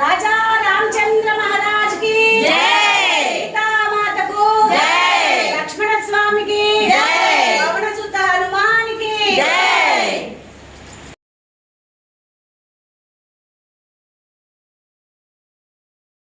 రాజా